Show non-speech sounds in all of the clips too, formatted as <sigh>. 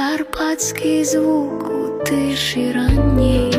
Карпатський звук у тиші ранній.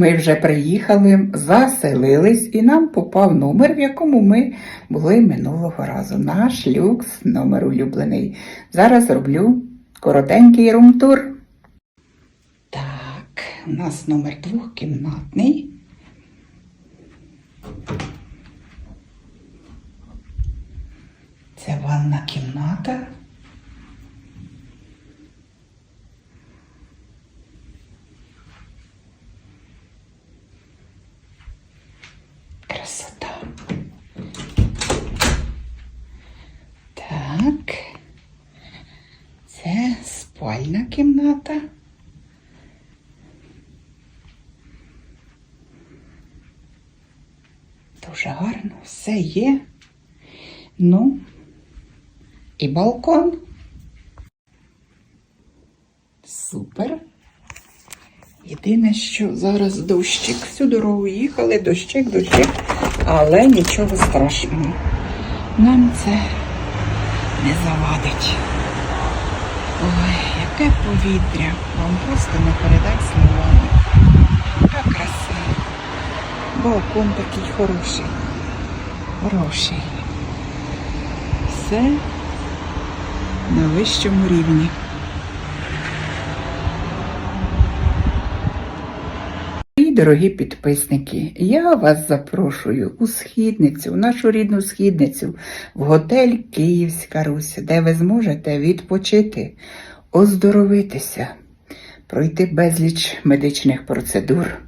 Ми вже приїхали, заселились, і нам попав номер, в якому ми були минулого разу. Наш люкс, номер улюблений. Зараз роблю коротенький румтур. Так, у нас номер двохкімнатний. Це ванна кімната. Красота. Так. Це спальна кімната. Дуже гарно, все є. Ну, і балкон. Супер. Єдине, що зараз дощик. Всю дорогу їхали, дощик, дощик, але нічого страшного. Нам це не завадить. Ой, яке повітря. Вам просто не передать словами. Яка краса. Балкон такий хороший. Хороший. Все на вищому рівні. Дорогі підписники, я вас запрошую у східницю, в нашу рідну східницю, в готель Київська Русь, де ви зможете відпочити, оздоровитися, пройти безліч медичних процедур,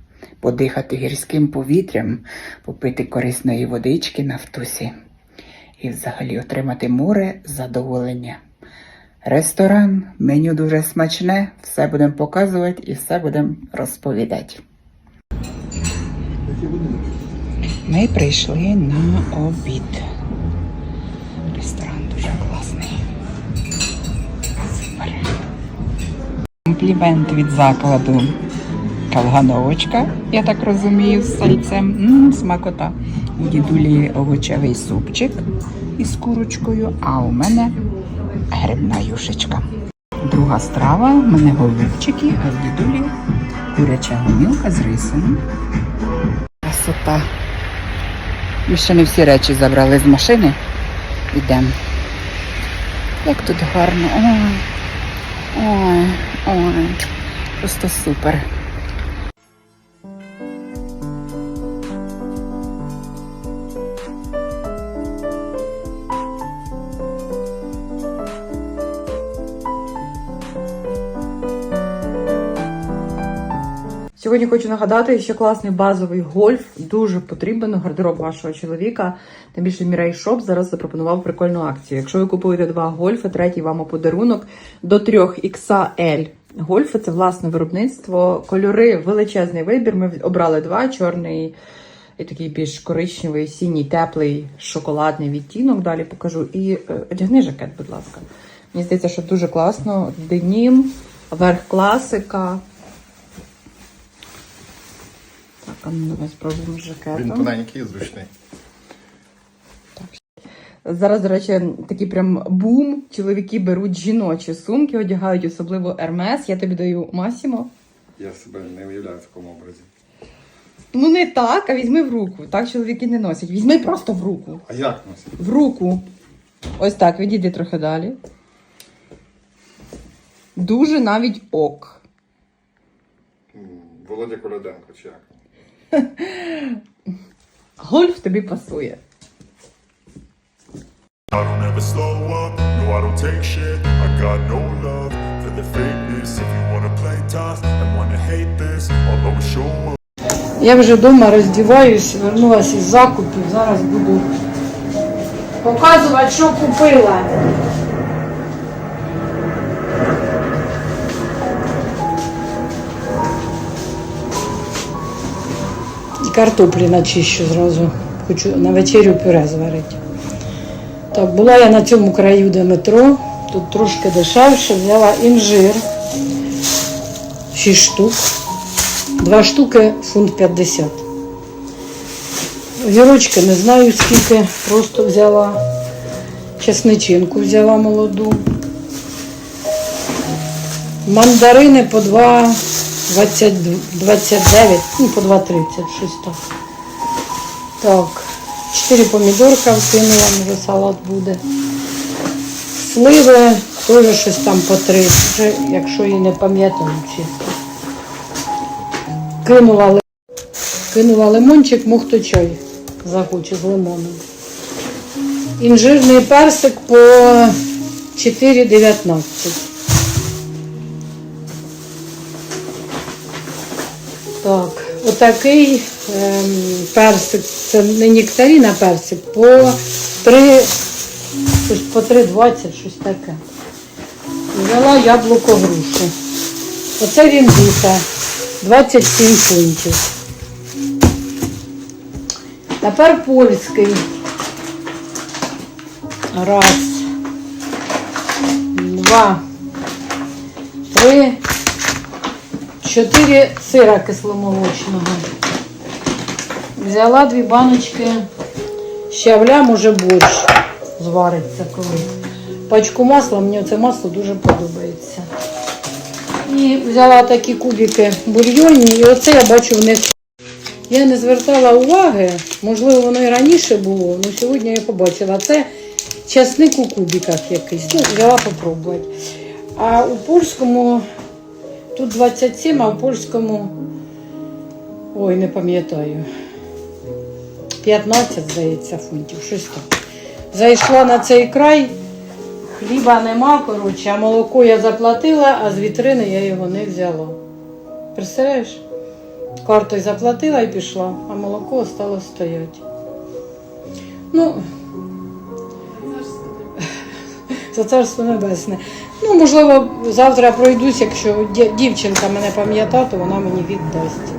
подихати гірським повітрям, попити корисної водички на втусі і взагалі отримати море задоволення. Ресторан, меню дуже смачне, все будемо показувати і все будемо розповідати. Ми прийшли на обід. Ресторан дуже класний. Супер. Комплімент від закладу Калгановочка, я так розумію, з сальцем. М, смакота. У дідулі овочевий супчик із курочкою, а у мене грибна юшечка. Друга страва, у мене голубчики, а в дідулі куряча гомілка з рисом. Красота. Ми ще не всі речі забрали з машини. Йдемо. Як тут гарно. Ой. Ой, ой. Просто супер. Сьогодні хочу нагадати, що класний базовий гольф дуже потрібен у гардероб вашого чоловіка. Тим більше Мірей Шоп зараз запропонував прикольну акцію. Якщо ви купуєте два гольфи, третій вам у подарунок до 3 XL Гольфи це власне виробництво, кольори, величезний вибір. Ми обрали два: чорний і такий більш коричневий, синій, теплий, шоколадний відтінок. Далі покажу. І е, одягни жакет, будь ласка. Мені здається, що дуже класно. Денім, верх класика. Так, а ну давай спробуємо з жакетом. Він тоненький і зручний. Зараз, до речі, такий прям бум. Чоловіки беруть жіночі сумки, одягають особливо Ермес. Я тобі даю Масімо. Я себе не уявляю в такому образі. Ну не так, а візьми в руку. Так чоловіки не носять. Візьми просто в руку. А як носить? В руку. Ось так, відійди трохи далі. Дуже навіть ок. Володя Коляденко чи як? Гольф тобі пасує. I don't ever slow up, no I don't take shit I got no love for the fakeness If you wanna play tough and wanna hate this I'll always show up Я вже вдома роздіваюсь, вернулася із закупів. Зараз буду показувати, що купила. Картоплі начищу зразу. Хочу на вечерю пюре зварити. Так, була я на цьому краю, де метро. Тут трошки дешевше. Взяла інжир. 6 штук. Два штуки фунт 50. Вірочки не знаю скільки, просто взяла чесничинку, взяла молоду. Мандарини по 2, 20, 29, ну по 2,30, щось так. Так, 4 помідорка вкинула, може салат буде. Сливи теж щось там по 3, вже, якщо і не пам'ятаю чесно. Кинула, кинула лимончик, мог захоче з лимоном. Інжирний персик по 4,19. Так, отакий ем, персик, це не нектарин, а персик, по 3, щось по 3,20, щось таке. Взяла яблуко грушу. Оце він духа. 27 фунтів. Тепер польський. Раз. Два. Три. Чотири сира кисломолочного. Взяла дві баночки щавля, може борщ звариться коли. Пачку масла, мені це масло дуже подобається. І взяла такі кубики бульйонні, і оце я бачу в них. Я не звертала уваги, можливо, воно і раніше було, але сьогодні я побачила. Це часник у кубиках якийсь. Ну, взяла попробувати. А у польському тут 27, а у польському. Ой, не пам'ятаю. 15, здається, фунтів, щось так. Зайшла на цей край. Хліба нема, коротше, а молоко я заплатила, а з вітрини я його не взяла. Представляєш? Картою заплатила і пішла, а молоко осталось стояти. Ну, за царство небесне. Ну, можливо, завтра пройдусь, якщо дівчинка мене пам'ята, то вона мені віддасть.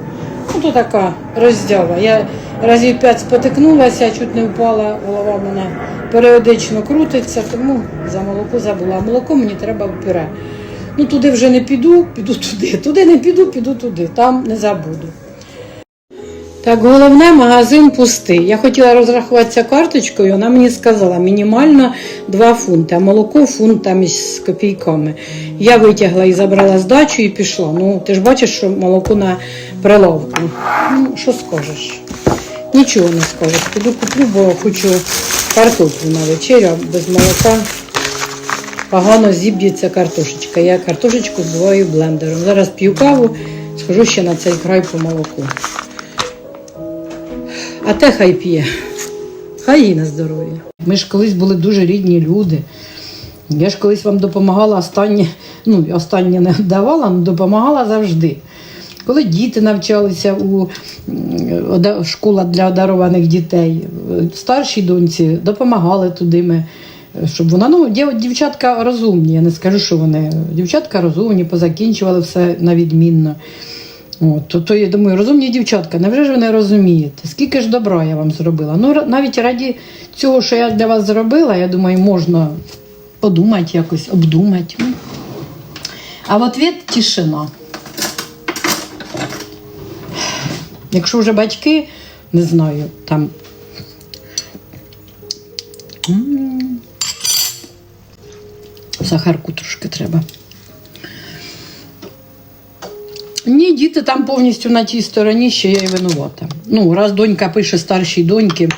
Ну, то така роздява. Я разів п'ять спотикнулася, чуть не впала, голова мене періодично крутиться, тому за молоко забула. Молоко мені треба в пюре. Ну, туди вже не піду, піду туди. Туди не піду, піду туди. Там не забуду. Так, головне, магазин пустий. Я хотіла розрахуватися карточкою, вона мені сказала, мінімально 2 фунти, а молоко фунт там із копійками. Я витягла і забрала здачу і пішла. Ну, ти ж бачиш, що молоко на прилавку. Ну, що скажеш? Нічого не скажеш. Піду куплю, бо хочу картоплю на вечерю, без молока. Погано зіб'ється картошечка. Я картошечку збиваю блендером. Зараз п'ю каву, схожу ще на цей край по молоку. А те хай п'є. Хай їй на здоров'я. Ми ж колись були дуже рідні люди. Я ж колись вам допомагала останнє, ну, останнє не давала, але допомагала завжди. Коли діти навчалися у школа для одарованих дітей, старшій доньці допомагали туди ми щоб вона, ну, дівчатка розумні, я не скажу, що вони. Дівчатка розумні, позакінчували все на відмінно. От, то, то я думаю, розумні дівчатка, невже ж ви не розумієте? Скільки ж добра я вам зробила? Ну, навіть раді цього, що я для вас зробила, я думаю, можна подумати якось, обдумати. А в ответ тишина. Якщо вже батьки, не знаю, там. Сахарку трошки треба. Ні, діти там повністю на тій стороні, що я і винувата. Ну, раз донька пише старшій доньки,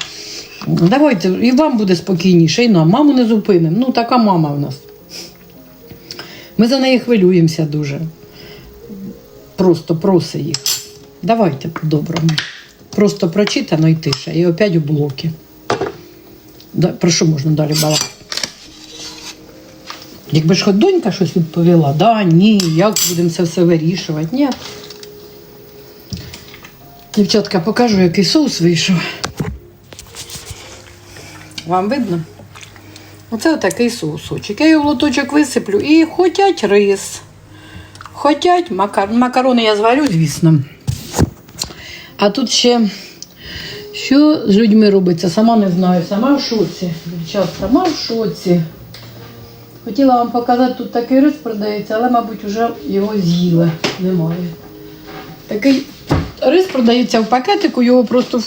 давайте, і вам буде спокійніше, і нам. Маму не зупинимо. Ну, така мама в нас. Ми за неї хвилюємося дуже. Просто проси їх. Давайте по-доброму. Просто прочитано і тише. І опять у блоки. Про що можна далі балакати? Якби ж хоч донька щось відповіла, да, ні, як будемо це все вирішувати? Ні. Дівчатка, покажу, який соус вийшов. Вам видно? Оце отакий соусочок. Я його в лоточок висиплю і хотять рис. Хотять макар... макарони я зварю, звісно. А тут ще що з людьми робиться, сама не знаю, сама в шоці. Дівчат, сама в шоці. Хотіла вам показати, тут такий рис продається, але, мабуть, вже його з'їли. Немає. Такий рис продається в пакетику, його просто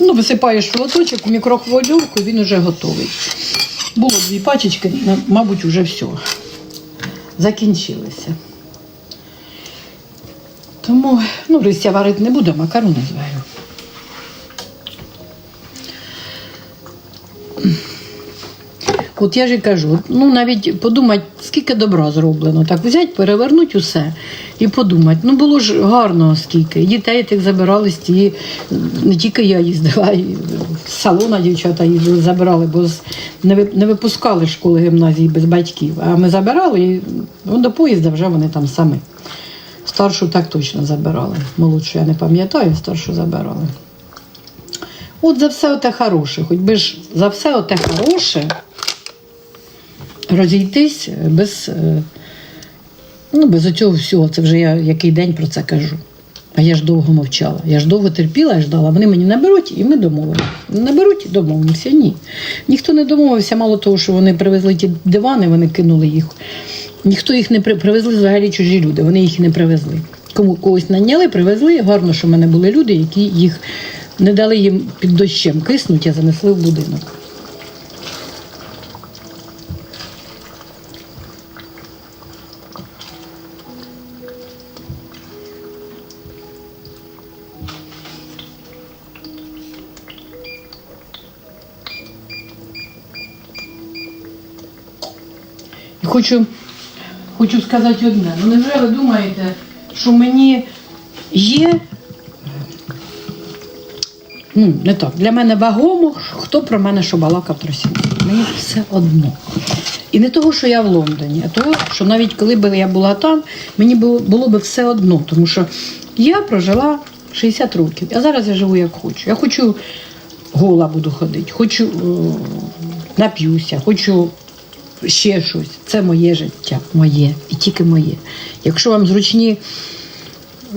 ну, висипаєш в лоточок, в мікрохвильовку, він вже готовий. Було дві пачечки, мабуть, вже все. Закінчилися. Тому ну, рис я варити не буду, макарони зварю. От я ж і кажу, ну навіть подумати, скільки добра зроблено. Так взяти, перевернути усе і подумати. Ну було ж гарно скільки. Дітей тих забирали з тієї, не тільки я їздила, з салона дівчата їздили, забирали, бо не, випускали школи гімназії без батьків. А ми забирали і ну, до поїзда вже вони там самі. Старшу так точно забирали. Молодшу я не пам'ятаю, старшу забирали. От за все оте хороше, хоч би ж за все оте хороше розійтись без, е, ну, без оцього всього. Це вже я який день про це кажу. А я ж довго мовчала. Я ж довго терпіла і ждала. Вони мені наберуть і ми домовимося. Наберуть і домовимося. Ні. Ніхто не домовився, мало того, що вони привезли ті дивани, вони кинули їх. Ніхто їх не при- привезли взагалі чужі люди, вони їх не привезли. Кому когось наняли, привезли. Гарно, що в мене були люди, які їх не дали їм під дощем киснуть, а занесли в будинок. Хочу, хочу сказати одне. Ну невже ви думаєте, що мені є. Ну, не так. Для мене вагомо, хто про мене що балакав тросів. Мені все одно. І не того, що я в Лондоні, а того, що навіть коли б я була там, мені було, було б все одно. Тому що я прожила 60 років, а зараз я живу як хочу. Я хочу гола буду ходити, хочу е, нап'юся, хочу ще щось. Це моє життя, моє і тільки моє. Якщо вам зручні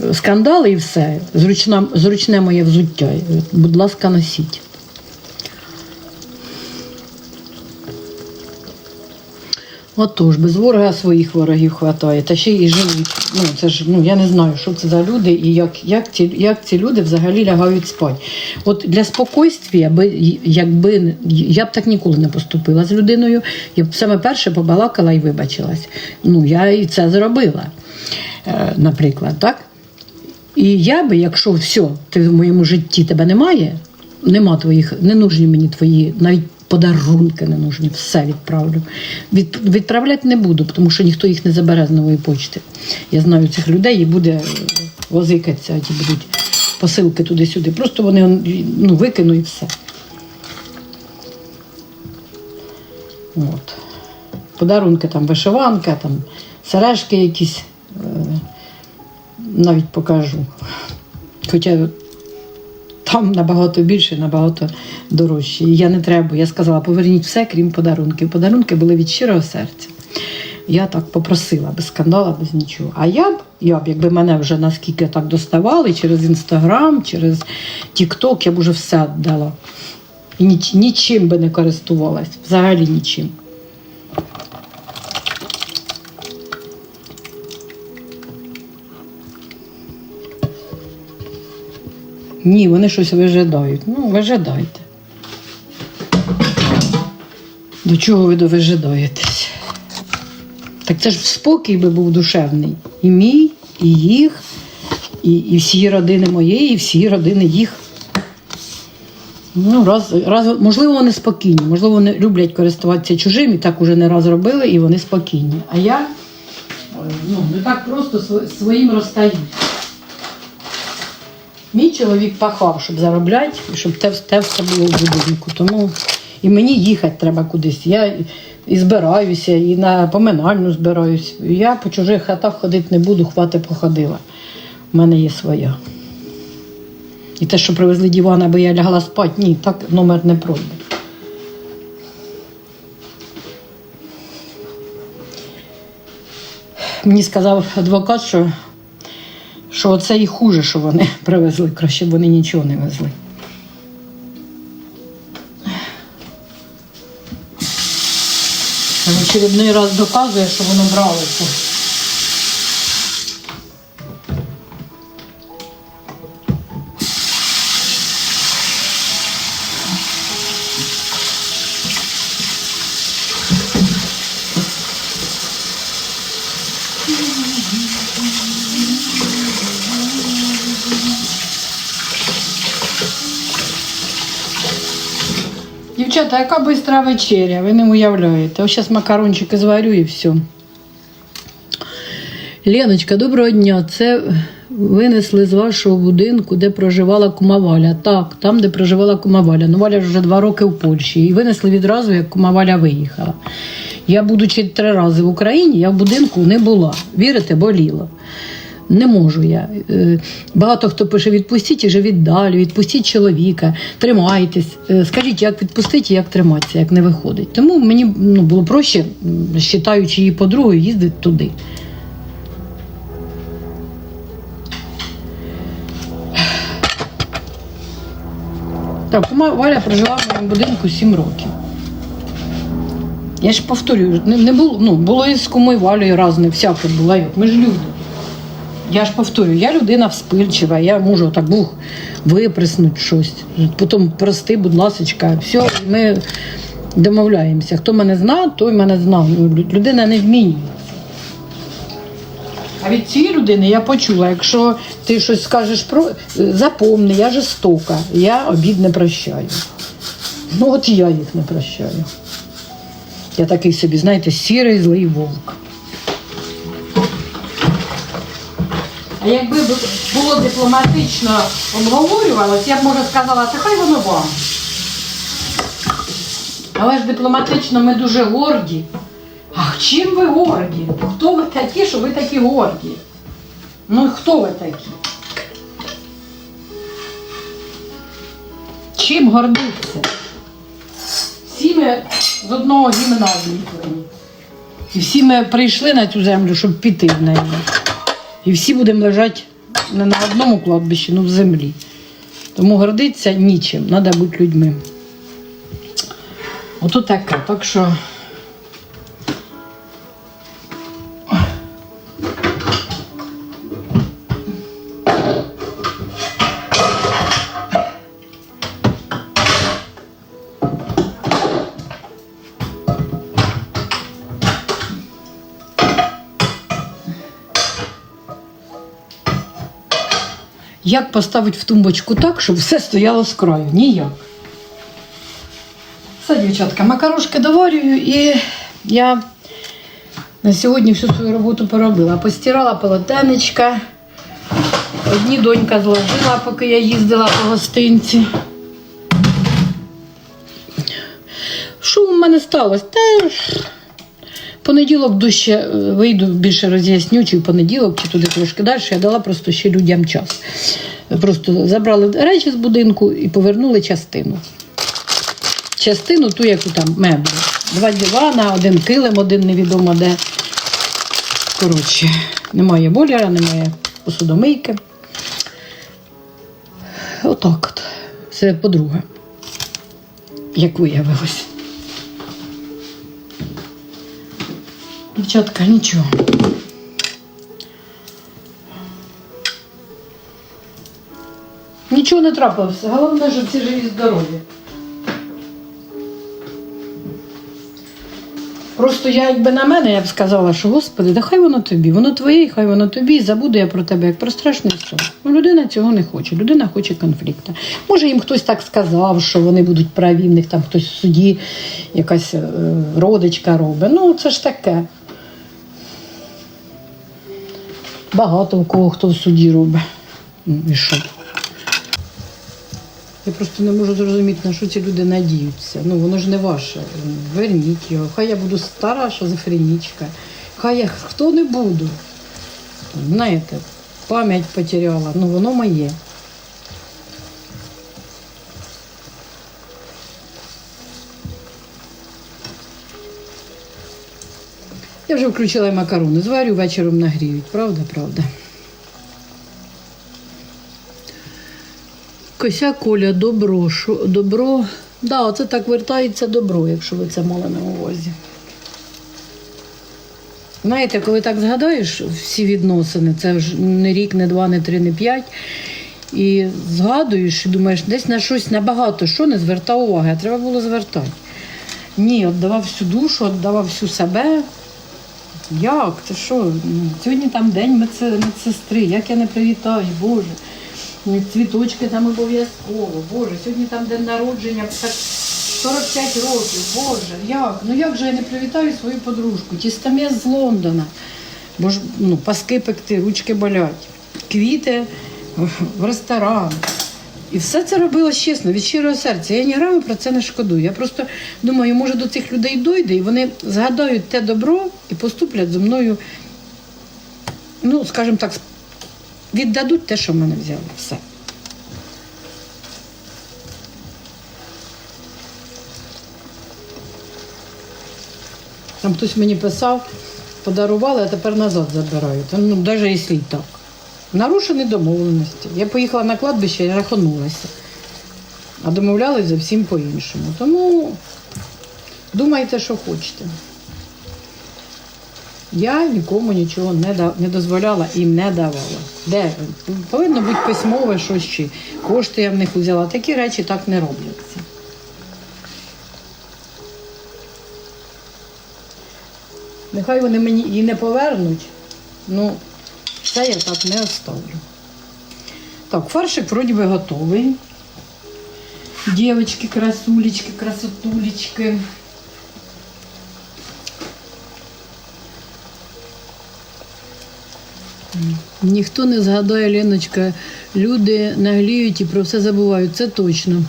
е, скандали і все, зручна, зручне моє взуття, е, будь ласка, носіть. Отож, без ворога своїх ворогів хватає, та ще й живуть. Ну, це ж, ну, я не знаю, що це за люди і як, як, ці, як ці люди взагалі лягають спати. От для спокійствия, би, якби я б так ніколи не поступила з людиною, я б саме перше побалакала і вибачилась. Ну, я і це зробила, е, наприклад, так? І я би, якщо все, ти в моєму житті тебе немає, нема твоїх, не нужні мені твої, навіть подарунки не нужні, все відправлю. Від, відправляти не буду, тому що ніхто їх не забере з нової почти. Я знаю цих людей і буде е, возикатися, ті будуть посилки туди-сюди. Просто вони ну, викину і все. От. Подарунки там вишиванка, там сережки якісь. Е, навіть покажу. Хоча там набагато більше, набагато дорожче. Я не треба. Я сказала, поверніть все, крім подарунків. Подарунки були від щирого серця. Я так попросила, без скандала, без нічого. А я б, я б, якби мене вже наскільки так доставали через інстаграм, через Тікток, я б уже все дала. І ніч, нічим би не користувалась, взагалі нічим. Ні, вони щось вижидають. Ну, вижидайте. До чого ви довижидаєтесь? Так це ж спокій би був душевний. І мій, і їх, і, і всі родини моєї, і всі родини їх. Ну, раз, раз, можливо, вони спокійні, можливо, вони люблять користуватися чужим і так уже не раз робили, і вони спокійні. А я е, ну, не так просто своїм розстаюсь. Мій чоловік пахав, щоб заробляти, і щоб те, те все було в будинку. Тому і мені їхати треба кудись. Я і- збираюся, і на поминальну збираюсь. Я по чужих хатах ходити не буду, хвати походила. У мене є своя. І те, що привезли диван, аби я лягла спати, ні, так номер не пройде. Мені сказав адвокат, що, що це і хуже, що вони <laughs> привезли, краще б вони нічого не везли. В очередний раз доказує, що воно бралося. Дівчата, яка бистра вечеря, ви не уявляєте. Ось зараз макарончики зварю і все. Леночка, доброго дня. Це винесли з вашого будинку, де проживала кума Валя. Так, там, де проживала кума Валя. Ну, Валя вже два роки в Польщі. І винесли відразу, як кума Валя виїхала. Я, будучи три рази в Україні, я в будинку не була. Вірите, боліла. Не можу я. Е, Багато хто пише: відпустіть і живіть далі, відпустіть чоловіка, тримайтесь. Е, Скажіть, як відпустити як триматися, як не виходить. Тому мені ну, було проще, вважаючи її подругою, їздити туди. Так, Валя прожила в моєму будинку 7 років. Я ж повторюю, не, не було, ну, було і з кумою Валею різне, всяке було. Ми ж люди. Я ж повторюю, я людина вспильчива, я можу так бух виприснути щось. Потім прости, будь ласочка, все, ми домовляємося. Хто мене знає, той мене знав. Людина не змінюється. А від цієї людини я почула, якщо ти щось скажеш про запомни, я жорстока, я обід не прощаю. Ну от я їх не прощаю. Я такий собі, знаєте, сірий злий вовк. А якби було дипломатично обговорювалось, я б може сказала, та хай воно вам. Але ж дипломатично ми дуже горді. Ах, чим ви горді? Хто ви такі, що ви такі горді? Ну хто ви такі? Чим гордитися? Всі ми з одного гімна зліплені. І всі ми прийшли на цю землю, щоб піти в неї. І всі будемо лежати не на одному кладбищі, ну в землі. Тому гордитися нічим, треба бути людьми. Ото таке. Так що. Як поставити в тумбочку так, щоб все стояло з краю? Ніяк. Все, дівчатка, макарошки доварюю і я на сьогодні всю свою роботу поробила. Постирала полотенечка. Одні донька зложила, поки я їздила по гостинці. Що у мене сталося? Та Понеділок дужче е, вийду, більше роз'ясню, чи в понеділок, чи туди трошки далі. Я дала просто ще людям час. Просто забрали речі з будинку і повернули частину. Частину, ту, яку там меблі. Два дивана, один килим, один невідомо де. Коротше, немає боляра, немає посудомийки. Отак от. Це подруга. Як виявилось. Дівчатка, нічого. Нічого не трапилося. Головне, що всі живі здорові. Просто я, якби на мене, я б сказала, що Господи, да хай воно тобі, воно твоє, і хай воно тобі, забуду я про тебе як про страшний сон. Ну, людина цього не хоче, людина хоче конфлікту. Може, їм хтось так сказав, що вони будуть праві, в них там хтось в суді, якась е, родичка робить. Ну, це ж таке. Багато в кого хто в суді робить. Ну, І що? Я просто не можу зрозуміти, на що ці люди надіються. Ну, воно ж не ваше. Верніть його. Хай я буду стара шизофренічка. Хай я хто не буду. Знаєте, пам'ять потеряла. Ну, воно моє. Я вже включила макарони. Зварю, вечором нагріють. Правда, правда. Кося Коля, добро, шо, добро. Да, оце так вертається добро, якщо ви це мали на увазі. Знаєте, коли так згадаєш всі відносини, це ж не рік, не два, не три, не п'ять. І згадуєш і думаєш, десь на щось набагато що не звертав уваги, а треба було звертати. Ні, віддавав всю душу, віддавав всю себе. Як? Це що? Сьогодні там день медсестри, як я не привітаю, Боже. Цвіточки там обов'язково. Боже, сьогодні там день народження, так 45 років. Боже, як? Ну як же я не привітаю свою подружку? Тістомес з Лондона. Бо ж ну, паски пекти, ручки болять. Квіти в ресторан. І все це робилось чесно, від щирого серця. Я ні грами про це не шкодую. Я просто думаю, може до цих людей дойде, і вони згадають те добро і поступлять зі мною, ну, скажімо так, віддадуть те, що в мене взяли. Все. Там хтось мені писав, подарували, а тепер назад забирають. Ну, навіть якщо і так. Нарушені домовленості. Я поїхала на кладбище і раханулася. А домовлялись зовсім по-іншому. Тому думайте, що хочете. Я нікому нічого не, не дозволяла і не давала. Де? Повинно бути письмове щось чи кошти я в них взяла. Такі речі так не робляться. Нехай вони мені і не повернуть, ну це я так не оставлю. Так, фаршик вроді би готовий. Дівчатки, красулечки, красотулечки. Ніхто не згадає, Леночка, люди нагліють і про все забувають, це точно.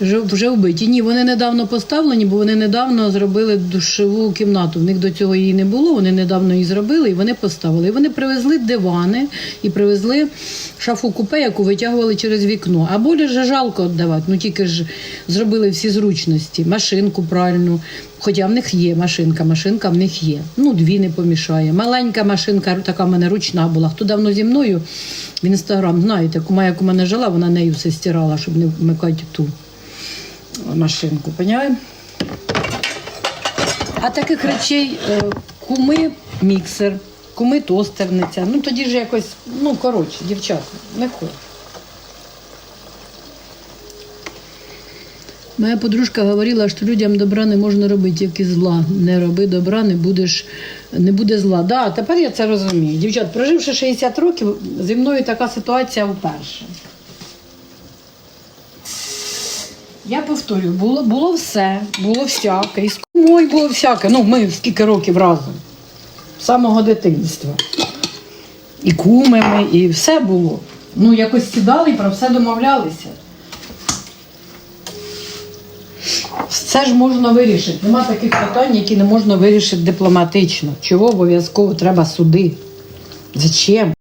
Вже, вбиті. Ні, вони недавно поставлені, бо вони недавно зробили душову кімнату. В них до цього її не було, вони недавно її зробили і вони поставили. І вони привезли дивани і привезли шафу купе, яку витягували через вікно. А болі ж жалко віддавати. Ну тільки ж зробили всі зручності, машинку правильну. Хоча в них є машинка, машинка в них є. Ну, дві не помішає. Маленька машинка, така в мене ручна була. Хто давно зі мною в інстаграм, знаєте, кума, як у мене жила, вона нею все стирала, щоб не вмикати ту машинку, поняємо? А таких речей е, куми міксер, куми тостерниця. Ну тоді ж якось, ну коротше, дівчата, не хочу. Моя подружка говорила, що людям добра не можна робити, і зла. Не роби добра, не будеш, не буде зла. Да, тепер я це розумію. Дівчат, проживши 60 років, зі мною така ситуація вперше. Я повторюю, було, було все, було всяке. І з кумою було всяке. Ну, ми скільки років разом. З самого дитинства. І кумами, і все було. Ну, якось сідали і про все домовлялися. Все ж можна вирішити. Нема таких питань, які не можна вирішити дипломатично. Чого обов'язково треба суди? Зачем?